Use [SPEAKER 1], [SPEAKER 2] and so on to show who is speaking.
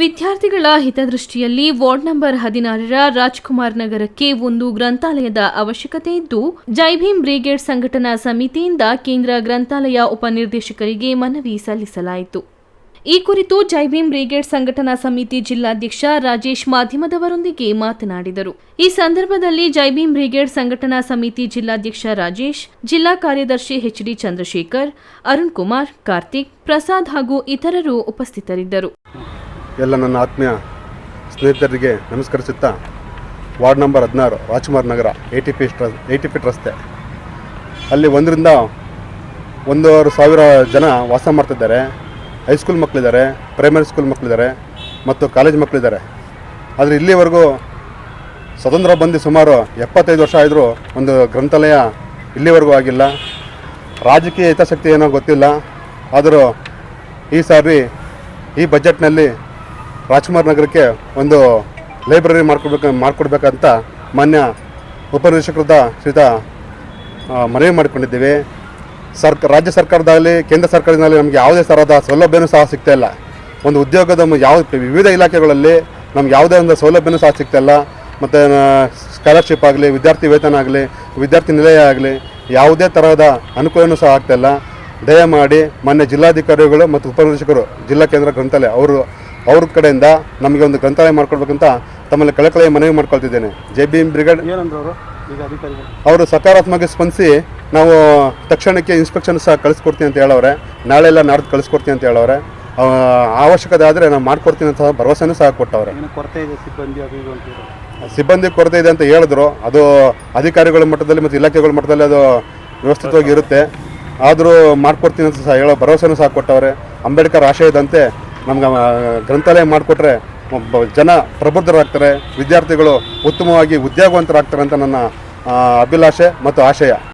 [SPEAKER 1] ವಿದ್ಯಾರ್ಥಿಗಳ ಹಿತದೃಷ್ಟಿಯಲ್ಲಿ ward number ಹದಿನಾರರ ರಾಜ್ಕುಮಾರ್ ನಗರಕ್ಕೆ ಒಂದು ಗ್ರಂಥಾಲಯದ ಅವಶ್ಯಕತೆ ಇದ್ದು ಜೈಭೀಮ್ ಬ್ರಿಗೇಡ್ ಸಂಘಟನಾ ಸಮಿತಿಯಿಂದ ಕೇಂದ್ರ ಗ್ರಂಥಾಲಯ ಉಪನಿರ್ದೇಶಕರಿಗೆ ಮನವಿ ಸಲ್ಲಿಸಲಾಯಿತು. ಈ ಕುರಿತು ಜೈಭೀಮ್ ಬ್ರಿಗೇಡ್ ಸಂಘಟನಾ ಸಮಿತಿ ಜಿಲ್ಲಾಧ್ಯಕ್ಷ ರಾಜೇಶ್ ಮಾಧ್ಯಮದವರೊಂದಿಗೆ ಮಾತನಾಡಿದರು. ಈ ಸಂದರ್ಭದಲ್ಲಿ ಜೈಭೀಮ್ ಬ್ರಿಗೇಡ್ ಸಂಘಟನಾ ಸಮಿತಿ ಜಿಲ್ಲಾಧ್ಯಕ್ಷ ರಾಜೇಶ್, ಜಿಲ್ಲಾ ಕಾರ್ಯದರ್ಶಿ ಎಚ್ಡಿ ಚಂದ್ರಶೇಖರ್, ಅರುಣ್ ಕುಮಾರ್, ಕಾರ್ತಿಕ್ ಪ್ರಸಾದ್ ಹಾಗೂ ಇತರರು ಉಪಸ್ಥಿತರಿದ್ದರು.
[SPEAKER 2] ಎಲ್ಲ ನನ್ನ ಆತ್ಮೀಯ ಸ್ನೇಹಿತರಿಗೆ ನಮಸ್ಕರಿಸುತ್ತಾ ವಾರ್ಡ್ ನಂಬರ್ ಹದಿನಾರು, Rajkumar Nagar eighty P A eighty feet ರಸ್ತೆ ಅಲ್ಲಿ ಒಂದರಿಂದ ಒಂದೂವರೆ ಸಾವಿರ ಜನ ವಾಸ ಮಾಡ್ತಿದ್ದಾರೆ. ಹೈಸ್ಕೂಲ್ ಮಕ್ಕಳಿದ್ದಾರೆ ಪ್ರೈಮರಿ ಸ್ಕೂಲ್ ಮಕ್ಕಳಿದ್ದಾರೆ ಮತ್ತು ಕಾಲೇಜ್ ಮಕ್ಕಳಿದ್ದಾರೆ ಆದರೆ ಇಲ್ಲಿವರೆಗೂ ಸ್ವತಂತ್ರ ಬಂದು ಸುಮಾರು ಎಪ್ಪತ್ತೈದು ವರ್ಷ ಆದರೂ ಒಂದು ಗ್ರಂಥಾಲಯ ಇಲ್ಲಿವರೆಗೂ ಆಗಿಲ್ಲ. ರಾಜಕೀಯ ಹಿತಾಸಕ್ತಿ ಏನೋ ಗೊತ್ತಿಲ್ಲ. ಆದರೂ ಈ ಸಾರಿ ಈ ಬಜೆಟ್ನಲ್ಲಿ ರಾಜ್ಕುಮಾರ್ ನಗರಕ್ಕೆ ಒಂದು ಲೈಬ್ರರಿ ಮಾಡ್ಕೊಡ್ಬೇಕು ಮಾಡಿಕೊಡ್ಬೇಕಂತ ಮಾನ್ಯ ಉಪನಿರ್ದೇಶಕರದ ಸಹಿತ ಮನವಿ ಮಾಡಿಕೊಂಡಿದ್ದೀವಿ. ಸರ್ಕ ರಾಜ್ಯ ಸರ್ಕಾರದಲ್ಲಿ ಕೇಂದ್ರ ಸರ್ಕಾರದಲ್ಲಿ ನಮಗೆ ಯಾವುದೇ ಥರದ ಸೌಲಭ್ಯನೂ ಸಹ ಸಿಗ್ತಾ ಇಲ್ಲ. ಒಂದು ಉದ್ಯೋಗದ ಯಾವ ವಿವಿಧ ಇಲಾಖೆಗಳಲ್ಲಿ ನಮ್ಗೆ ಯಾವುದೇ ಒಂದು ಸೌಲಭ್ಯನೂ ಸಹ ಸಿಗ್ತಾ ಇಲ್ಲ. ಮತ್ತು ಸ್ಕಾಲರ್ಶಿಪ್ ಆಗಲಿ, ವಿದ್ಯಾರ್ಥಿ ವೇತನ ಆಗಲಿ, ವಿದ್ಯಾರ್ಥಿ ನಿಲಯ ಆಗಲಿ ಯಾವುದೇ ತರಹದ ಅನುಕೂಲನೂ ಸಹ ಆಗ್ತಾಯಿಲ್ಲ ದಯಮಾಡಿ ಮಾನ್ಯ ಜಿಲ್ಲಾಧಿಕಾರಿಗಳು ಮತ್ತು ಉಪನಿರ್ದೇಶಕರು ಜಿಲ್ಲಾ ಕೇಂದ್ರ ಗ್ರಂಥಾಲಯ ಅವರು ಅವ್ರ ಕಡೆಯಿಂದ ನಮಗೆ ಒಂದು ಗ್ರಂಥಾಲಯ ಮಾಡ್ಕೊಳ್ಬೇಕಂತ ತಮ್ಮಲ್ಲಿ ಕಳಕಳಿಯ ಮನವಿ ಮಾಡ್ಕೊಳ್ತಿದ್ದೇನೆ. ಜೆ ಬಿ ಎಂ ಬ್ರಿಗೇಡ್
[SPEAKER 3] ಅವರು?
[SPEAKER 2] ಸಕಾರಾತ್ಮಕ ಸ್ಪಂದಿಸಿ ನಾವು ತಕ್ಷಣಕ್ಕೆ ಇನ್ಸ್ಪೆಕ್ಷನ್ ಸಹ ಕಳಿಸ್ಕೊಡ್ತೀನಿ ಅಂತ ಹೇಳವ್ರೆ. ನಾಳೆ ಎಲ್ಲ ನಾಡ್ದು ಕಳಿಸ್ಕೊಡ್ತೀನಿ ಅಂತ ಹೇಳವ್ರೆ. ಆ, ಅವಶ್ಯಕತೆ ಆದರೆ ನಾವು ಮಾಡ್ಕೊಡ್ತೀನಿ ಅಂತ ಭರವಸೆನೂ ಸಹ ಕೊಟ್ಟವ್ರೆ.
[SPEAKER 3] ಸಿಬ್ಬಂದಿ
[SPEAKER 2] ಕೊರತೆ ಇದೆ ಅಂತ ಹೇಳಿದ್ರು. ಅದು ಅಧಿಕಾರಿಗಳ ಮಟ್ಟದಲ್ಲಿ ಮತ್ತು ಇಲಾಖೆಗಳ ಮಟ್ಟದಲ್ಲಿ ಅದು ವ್ಯವಸ್ಥಿತವಾಗಿ ಇರುತ್ತೆ. ಆದರೂ ಮಾಡ್ಕೊಡ್ತೀನಿ ಅಂತ ಸಹ ಹೇಳೋ ಭರವಸೆನೂ ಸಹ ಕೊಟ್ಟವ್ರೆ. ಅಂಬೇಡ್ಕರ್ ಆಶಯದಂತೆ ನಮ್ಗೆ ಗ್ರಂಥಾಲಯ ಮಾಡಿಕೊಟ್ರೆ ಜನ ಪ್ರಬುದ್ಧರಾಗ್ತಾರೆ, ವಿದ್ಯಾರ್ಥಿಗಳು ಉತ್ತಮವಾಗಿ ಉದ್ಯೋಗವಂತರಾಗ್ತಾರೆ ಅಂತ ನನ್ನ ಅಭಿಲಾಷೆ ಮತ್ತು ಆಶಯ.